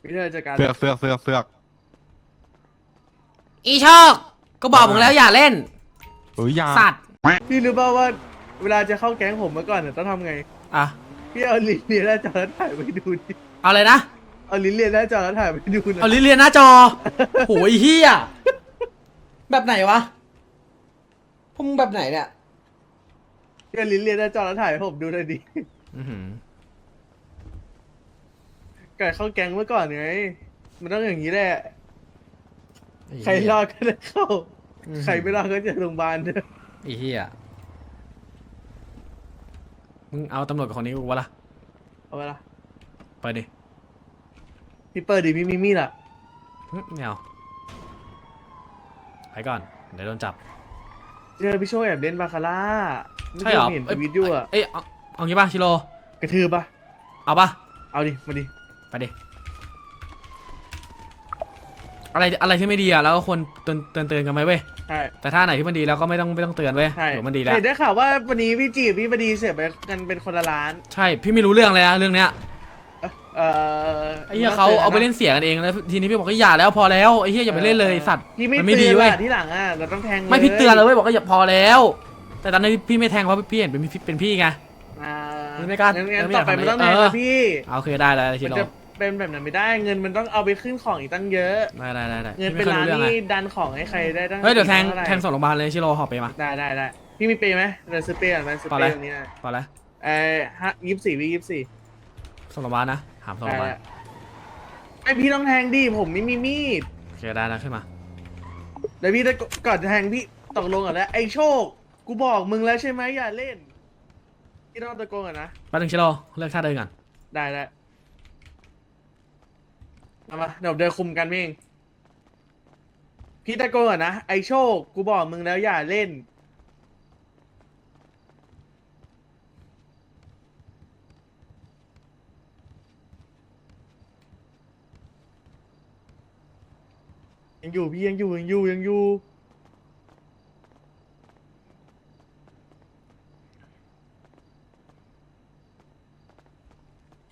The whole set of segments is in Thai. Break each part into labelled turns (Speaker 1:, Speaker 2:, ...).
Speaker 1: พี่เธอจัดการ
Speaker 2: เสือกเสือกเสือกเสือก
Speaker 3: อีโชคก็บอกมึงแล้วอย่าเล่น
Speaker 2: เอ้ยอยา
Speaker 3: สัตว์
Speaker 1: พี่รู้ป่าวว่าเวลาจะเข้าแก๊งผมเมื่อก่อนเนี่ยต้องทำไง
Speaker 3: อะ
Speaker 1: พี่เอาลิ้นเลียนหน้าจอแล้วถ่ายไปดูดิ
Speaker 3: เอาเลยนะ
Speaker 1: เอาลิ้นเลียนหน้าจอแล้วถ่ายไปดูนะ
Speaker 3: เอาลิ้นเรียนหน้าจอ โหยเฮียแบบไหนวะพวกมึงแบบไหนเนี่ย
Speaker 1: พี่เอาลิ้นเลียนหน้าจอแล้วถ่ายให้ผมดูหน่อยดิ
Speaker 3: อื้อหือ
Speaker 1: ก่อนเข้าแก๊งเมื่อก่อนไง มันต้องอย่างนี้แหละ
Speaker 3: ไอ้
Speaker 1: ใคร
Speaker 3: เหี้ย
Speaker 1: รอดก็ได้เข้า
Speaker 3: อืม
Speaker 1: ใครไม่รอดก็จะโรงพยาบาลเด้อ
Speaker 3: ไอ้เฮียมึงเอาตำรวจกับคนนี้กูวะล่ะ
Speaker 1: เอาไปละ
Speaker 3: ไปดิ
Speaker 1: พี่เปิดดิพี่มีมีดอะ
Speaker 3: หึไม่เอาไปก่อนเดี๋ยวโดนจับ
Speaker 1: เจอพี่โชว์แอบเล่นบาคาร่าไม่
Speaker 3: ใช่เหรอ
Speaker 1: เห็น
Speaker 3: เอ้ย
Speaker 1: ทวิตอยู่อะ
Speaker 3: เอ้ยเอาเอางี้ป่ะชิโร่
Speaker 1: กระทืบปะ
Speaker 3: เอาป่ะ
Speaker 1: เอาดิ มาดิ
Speaker 3: ไปดิอะไรอะไรที่ไม่ดีอะเราก็ควรเตือนเตือนเตือนกันไหมเว้ย
Speaker 1: ใช่
Speaker 3: แต่ถ้าไหนที่มันดีเราก็ไม่ต้องไม่ต้องเตือนเว้ย
Speaker 1: ใช่
Speaker 3: เดี๋ยวมันดีแล้ว
Speaker 1: เห็นได้ข่าวว่าวันนี้พี่จีบพี่บดีเสียไปกันเป็นคนละล้าน
Speaker 3: ใช่พี่ไม่รู้เรื่องเลยนะเรื่องเนี้ย
Speaker 1: เอ่อ
Speaker 3: ไอ้เหี้ยเขาเอาไปเล่นเสียกันเองแล้วทีนี้พี่บอกก็อย่าแล้วพอแล้วไอ้เหี้ยอย่าไปเล่นเลยสัตว์
Speaker 1: พี่ไม่
Speaker 3: มันไม่
Speaker 1: เตื
Speaker 3: ดี
Speaker 1: อน
Speaker 3: เว้ย
Speaker 1: อะที่หลังอะเราต้องแทง
Speaker 3: ไม่พี่เตือนเลยเว้ยบอกก็อย่าพอแล้ว แต่ตอนนี้พี่ไม่แทงเพราะพี่เห็นเป็นพี่เป็นพี่ไง
Speaker 1: อ่า
Speaker 3: ไม่กล้า
Speaker 1: งั้นงั้น
Speaker 3: ไม่
Speaker 1: ต่
Speaker 3: อาก
Speaker 1: อไปไม่ต้องแทง
Speaker 3: ทำอะไร
Speaker 1: นะพี่
Speaker 3: เอาโอเคได้ได้ชิ
Speaker 1: มัน
Speaker 3: โร่
Speaker 1: จะ เป็นแบบนั้นไม่ได้เงินมันต้องเอาไปขึ้นของอีกตั้งเยอะ
Speaker 3: ได้ได้ได้ได้
Speaker 1: เงิน
Speaker 3: พี่
Speaker 1: เป็น
Speaker 3: ไม่ค่อย
Speaker 1: ล้าน
Speaker 3: รู้เรื่องไง
Speaker 1: นี่ดันของให้ใครได้ตั้ง
Speaker 3: เฮ้ยเดี๋ยวแทง
Speaker 1: ท่าไหร่
Speaker 3: แทงส่งโรงพยาบาลเลยชิโร่หอบไปมา
Speaker 1: ได้ได้ได้พี่มีเปย์ไหมเดี๋ยวซื้อเปย์ก่อนไปซื้อ
Speaker 3: ต่อ
Speaker 1: เป
Speaker 3: เลย
Speaker 1: ย์ตรงนี้นะ
Speaker 3: พอแล้ว
Speaker 1: เอ้ฮะยี่สิบสี่วิยี่สิบสี่
Speaker 3: ส่งโรงพยาบาลนะถามส่งโรงพยาบาล
Speaker 1: ไอพี่ต้องแทงดิผมไม่มีมีด
Speaker 3: โอเคได้นะขึ้นมา
Speaker 1: เดี๋ยวพี่จะก่อนจะแทงพี่ตกลงก่อนแล้วไอโชค กูบอกมึงแล้วใช่ไหมอย่าเล่นพี่ต้องตะโกนก่อนนะ
Speaker 3: แป๊บนึงชิโร่เลือกท่าเดินก่อน
Speaker 1: ได้ได้ เอามาเดี๋ยวเดินคุมกันเองพี่ตะโกนก่อนนะ ไอโชค กูบอกมึงแล้วอย่าเล่น ยังอยู่พี่ยังอยู่ยังอยู่ยังอยู่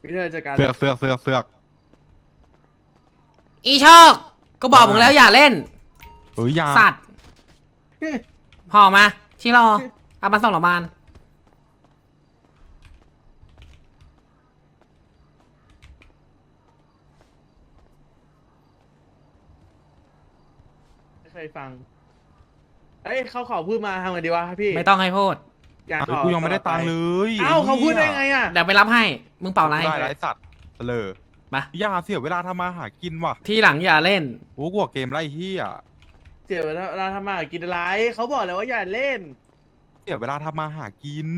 Speaker 1: พี่เธอจัดการ
Speaker 2: เสือกเสือกเสือกเสือก
Speaker 3: อีโชคก็บอกมึงแล้วอย่าเล่น
Speaker 2: เอ้ยอยา
Speaker 3: สัตว์ห่อมาชิโร่เอามาส่งโรงพยาบาล
Speaker 1: ไม่เคยฟัง เอ้ยเขาขอพูดมาทำไงดีวะพี่
Speaker 3: ไม่ต้องให้พูด
Speaker 1: อยาก
Speaker 2: เฮ้ย
Speaker 1: ขอ
Speaker 2: กูยังไม่ได้ตังค์เลย
Speaker 1: เอ้าเขาพูดได้ไงอะ
Speaker 3: เดี๋ยวไปรับให้ มึงเป่าอะไร
Speaker 2: ได้ไรสัตว์เลย
Speaker 3: มา
Speaker 2: อยาเสียเวลาทำมาหากินว่ะ
Speaker 3: ที่หลังอย่าเล่น
Speaker 2: โอ้กลัวเกมไรเฮีย
Speaker 1: เสียเวลาทำมาหากินอะไรเขาบอกแล้วว่าอย่าเล่น
Speaker 2: เสียเวลาทำมาหากิน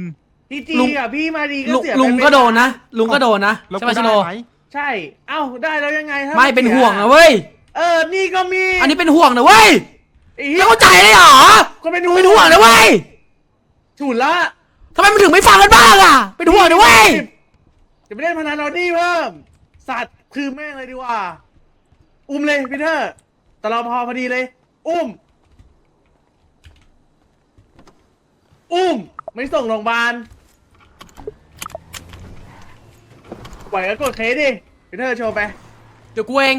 Speaker 1: พี่จี
Speaker 3: ลุง
Speaker 1: อะพี่มาดีก็
Speaker 3: ลุง
Speaker 1: เสีย
Speaker 3: ลุง
Speaker 1: ไป
Speaker 3: ก็โดนนะ ลุงก็โดนนะ
Speaker 2: แล้ว
Speaker 3: ใช่ไหม
Speaker 2: กู
Speaker 3: ชิ
Speaker 2: ได้
Speaker 3: โร่
Speaker 2: ไหม
Speaker 1: ใช่ เอ้าได้แล้วยังไงถ้า
Speaker 3: ไม่เป็น
Speaker 1: สีย
Speaker 3: ห่วงนะเว้ย
Speaker 1: เออนี่ก็มี
Speaker 3: อันนี้เป็นห่วงนะเว้ย
Speaker 1: ไอ้
Speaker 3: ไม่
Speaker 1: เหี้ย
Speaker 3: เข้าใจเลยเหรอ
Speaker 1: ก็เป็นห่วง
Speaker 3: เป็นห่วงนะเว้ย
Speaker 1: ถูกละ
Speaker 3: ทำไมมันถึงไม่ฟังกันบ้างอะเป็นห่วงนะเว้ย
Speaker 1: จะไปเล่นพนันเอาดีเพิ่ม สัตว์คือแม่งเลยดีกว่า อุ้มเลยพีเตอร์ตลอพอพอดีเลย อุ้ม อุ้ม ไม่ส่งโรงพยาบาลไหวก็กดเคสดิพีเตอร์โชว์ไป
Speaker 3: เดี๋ยวกูเอง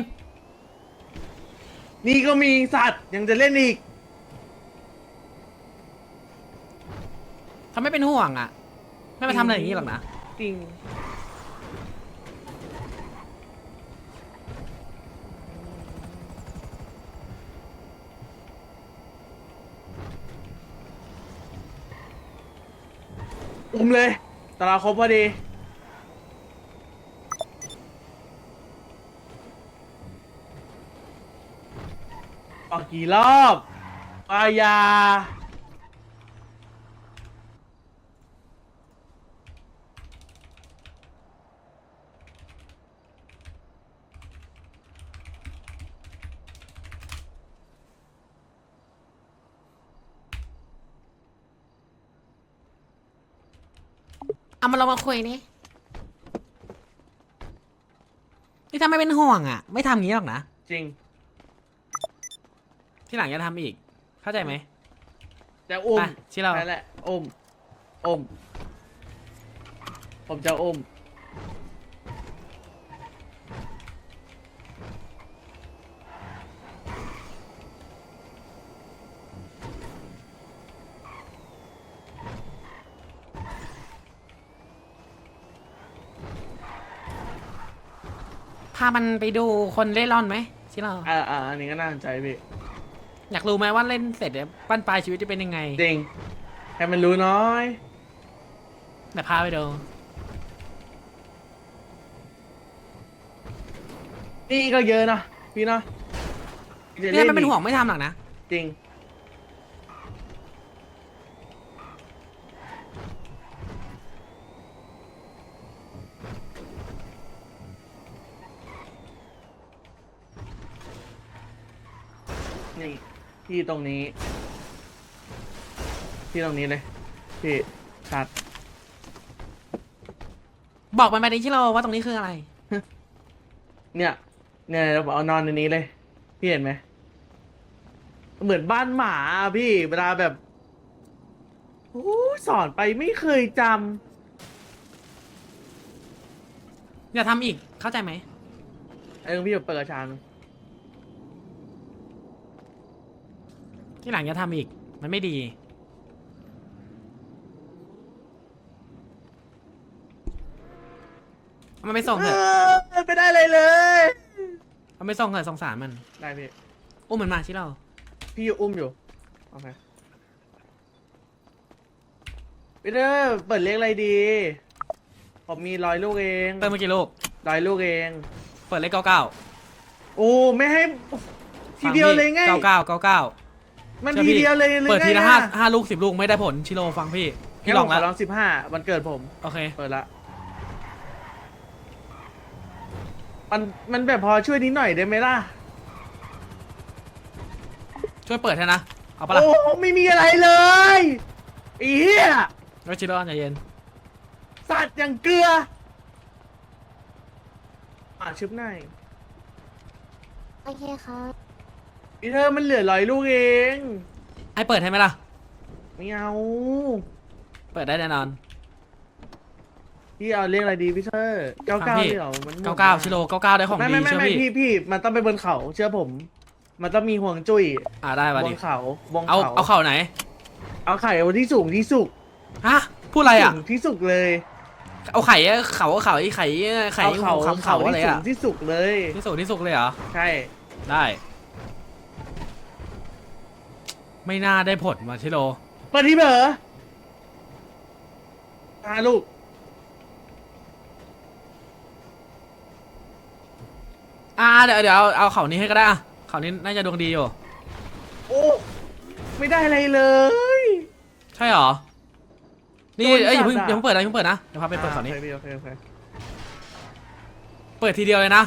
Speaker 1: นี่ก็มีสัตว์ยังจะเล่นอีก
Speaker 3: ทำไมเป็นห่วงอะ ไม่มาทำอะไรอย่างนี้หรอกนะ
Speaker 1: จริง อุ้มเลยตลาดครบพอดี ออกกี่รอบปายา
Speaker 3: เอามาเรามาคุยนี่นี่ทำไมเป็นห่วงอะ ไม่ทำอย่างนี้หรอกนะ
Speaker 1: จริง
Speaker 3: ที่หลังจะทำอีก เข้าใจไหม
Speaker 1: จะอุ้ม
Speaker 3: ไปที่เรา
Speaker 1: นั่นแหละอุ้มอุ้มผมจะอุ้ม
Speaker 3: พามันไปดูคนเล่ร่อนไหมชิโร่
Speaker 1: อ่าอ่าอันนี้ก็น่าสนใจพี่
Speaker 3: อยากรู้ไหมว่าเล่นเสร็จเนี่ยบ้านปลายชีวิตจะเป็นยังไง
Speaker 1: จริงให้มันรู้น้อย
Speaker 3: เดี๋ยวพาไปดู
Speaker 1: นี่ก็เยอะนะพี่เนาะจะ
Speaker 3: เนี่ยมันเป็น
Speaker 1: อีก
Speaker 3: ห่วงไม่ทำหรอกนะ
Speaker 1: จริง นี่ ที่ตรงนี้ ที่ตรงนี้เลย พี่ชัด
Speaker 3: บอกมันไปดิชิโร่ว่าตรงนี้คืออะไร
Speaker 1: เนี่ย เนี่ยเราเอานอนในนี้เลย พี่เห็นไหม เหมือนบ้านหมาอะพี่ เวลาแบบโอ้ยสอนไปไม่เคยจ
Speaker 3: อย่าทำอีกเข้าใจไหมำ
Speaker 1: ไอ้เรื่องพี่แบบเปิดกระชาน
Speaker 3: ที่หลังอย่าทำอีก มันไม่ดี เอามันไปส่งเถอะ
Speaker 1: เออไม่ได้เลยเลย
Speaker 3: เอาไปส่งเถอะสงสารมัน
Speaker 1: ได้พี่
Speaker 3: อุ้มมันมาชิโร่
Speaker 1: พี่อยู่อุ้มอยู่ โอเคพี่เด้อเปิดเลขอะไรดี ผมมีร้อยลูกเอง
Speaker 3: เติมเมื่อกี้ลูก
Speaker 1: ร้อยลูกเอง
Speaker 3: เปิดเลขเก้าเก้า
Speaker 1: โอ้ ไม่ให้ ทีเดียวเลยไง
Speaker 3: เก้าเก้าเก้าเก้า
Speaker 1: มันทีเดียวเลยเลย
Speaker 3: เปิดทีละ
Speaker 1: ไง
Speaker 3: ห้า
Speaker 1: อะ
Speaker 3: ห้าลูกสิบลูกไม่ได้ผลชิโร่ฟังพี่พี่
Speaker 1: งั้น
Speaker 3: ล
Speaker 1: ผ
Speaker 3: อง
Speaker 1: มข
Speaker 3: แล้
Speaker 1: อ
Speaker 3: ว
Speaker 1: ลองสิบห้าวันเกิดผม
Speaker 3: โอเค
Speaker 1: เปิดละ มันมันแบบพอช่วยนิดหน่อยได้ไหมล่ะ
Speaker 3: ช่วยเปิดให้นะ เอาปะล่ะ
Speaker 1: โอ้ไม่มีอะไรเลยอีเหี้ย
Speaker 3: แล้วชิโร่ใจเย็น
Speaker 1: สัตว์อย่างเกลืออ่าชึบหน่อย
Speaker 4: โอเคครับ
Speaker 1: อีเธอมันเหลือร้อยลูกเอง
Speaker 3: ให้เปิดให้ไหมล่ะ
Speaker 1: ไม่เอา
Speaker 3: เปิดได้แน่นอน
Speaker 1: พี่เอาเลขอะไรดีพี่เธอเก้า
Speaker 3: ฟั
Speaker 1: เก้าง
Speaker 3: พี่
Speaker 1: เหรอมันหมด
Speaker 3: เก้าเก้าชิโร่เก้าเก้าได้ของ
Speaker 1: ไม่
Speaker 3: ดี
Speaker 1: ไม่ไม่
Speaker 3: เชื่อ
Speaker 1: ไม่
Speaker 3: พี่
Speaker 1: พี่พี่มันต้องไปบนเขาเชื่อผม มันต้องมีห่วงจุ้ย
Speaker 3: อ่าได้
Speaker 1: บ
Speaker 3: มา
Speaker 1: น
Speaker 3: ดิ
Speaker 1: เขาบน
Speaker 3: เอา
Speaker 1: เขา
Speaker 3: เอาเข่าไหน
Speaker 1: เอาไข่เอาที่สูงที่สุด
Speaker 3: ฮะพูดอะไรอะ
Speaker 1: สูงที่สุดเลย
Speaker 3: เอาไข่อะเขาไข่ไข่ไข่
Speaker 1: เอาเขา
Speaker 3: เขาเขาอะไร
Speaker 1: ที่สู
Speaker 3: อะ
Speaker 1: งที่สุดเลย
Speaker 3: ที่สุดที่สุดเลยเหรอ
Speaker 1: ใช่
Speaker 3: ได้ ไม่น่าได้ผลมาชิโร่
Speaker 1: เปิดที่เบอร์มาลูก
Speaker 3: อ่าเดี๋ยวเดี๋ยวเอาเอาเข่านี้ให้ก็ได้อะเข่านี้น่าจะดวงดีอยู่
Speaker 1: โอ้ ไม่ได้อะไรเลย
Speaker 3: ใช่เหรอ นี่
Speaker 1: โดน
Speaker 3: เอ้ยอย่าเพิ่ง
Speaker 1: จับอะ
Speaker 3: อย่าเพิ่งเปิดนะอย่าเพิ่งเปิดนะเดี๋ยวพาไปเปิดเข่านี้
Speaker 1: โอคพี่โอเคโอเค
Speaker 3: เปิดทีเดียวเลยนะ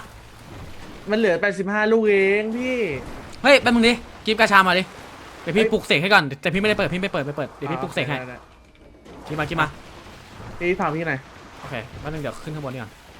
Speaker 1: มันเหลือแปดสิบห้าลูกเองพี่
Speaker 3: เฮ้ยแป๊บนึงดิกิฟกาชามาดิ เดี๋ยวพี่
Speaker 1: เฮ้ย
Speaker 3: ปลุกเสกให้ก่อนแต่พี่ไม่ได้เปิดพี่ไม่เปิดไม่เปิดเดี๋ยวพี่ปลุกเสกให้
Speaker 1: ได้ได้
Speaker 3: กิฟมากิฟมา
Speaker 1: พี่ฝากพี่หน่อย
Speaker 3: โอเคแป๊บนึงเดี๋ยวขึ้นข้างบนนี่ก่อน